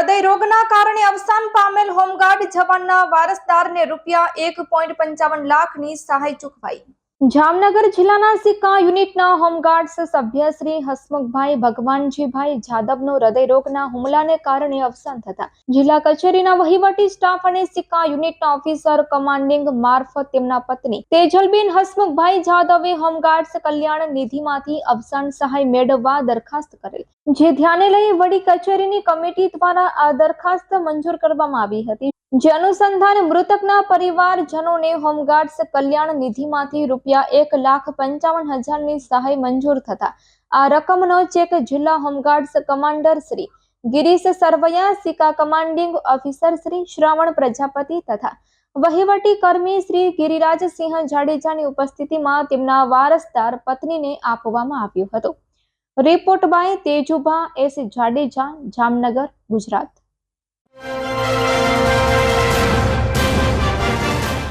હૃદય રોગના કારણે અવસાન પામેલ હોમગાર્ડ જવાનના વારસદારને રૂપિયા એક પોઈન્ટ પંચાવન લાખની સહાય ચૂકવાઈ. જામનગર જિલ્લાના સિક્કા યુનિટના હોમગાર્ડ્સ સભ્ય શ્રી હસમુખભાઈ ભગવાનજીભાઈ જાદવનો હૃદયરોગના હુમલાને કારણે અવસાન થતા. જિલ્લા કચેરીના વહીવટી સ્ટાફ અને સિક્કા યુનિટના ઓફિસર કમાન્ડિંગ મારફત તેમના પત્ની તેજલબેન હસમુખભાઈ જાદવે હોમગાર્ડ્સ કલ્યાણ નિધિમાંથી અવસાન સહાય મેળવવા દરખાસ્ત કરેલ. જે ધ્યાને લઈ વડી કચેરીની કમિટી દ્વારા આ દરખાસ્ત મંજૂર કરવામાં આવી હતી. જે અનુસંધાન મૃતકના પરિવારજનોને હોમગાર્ડ્સ કલ્યાણ નિધિમાંથી રૂપિયા એક લાખ પંચાવન હજારની સહાય મંજૂર થતા. આ રકમનો ચેક જિલ્લા home guards commander Shri Girish Sarvaiya Sikka commanding officer Shri Shravan Prajapati તથા વહીવટી કર્મી શ્રી ગિરિરાજસિંહ જાડેજાની ઉપસ્થિતિમાં તેમના વારસદાર પત્નીને આપવામાં આવ્યું હતું. Report by Tejubha S Jadeja, Jamnagar, Gujarat.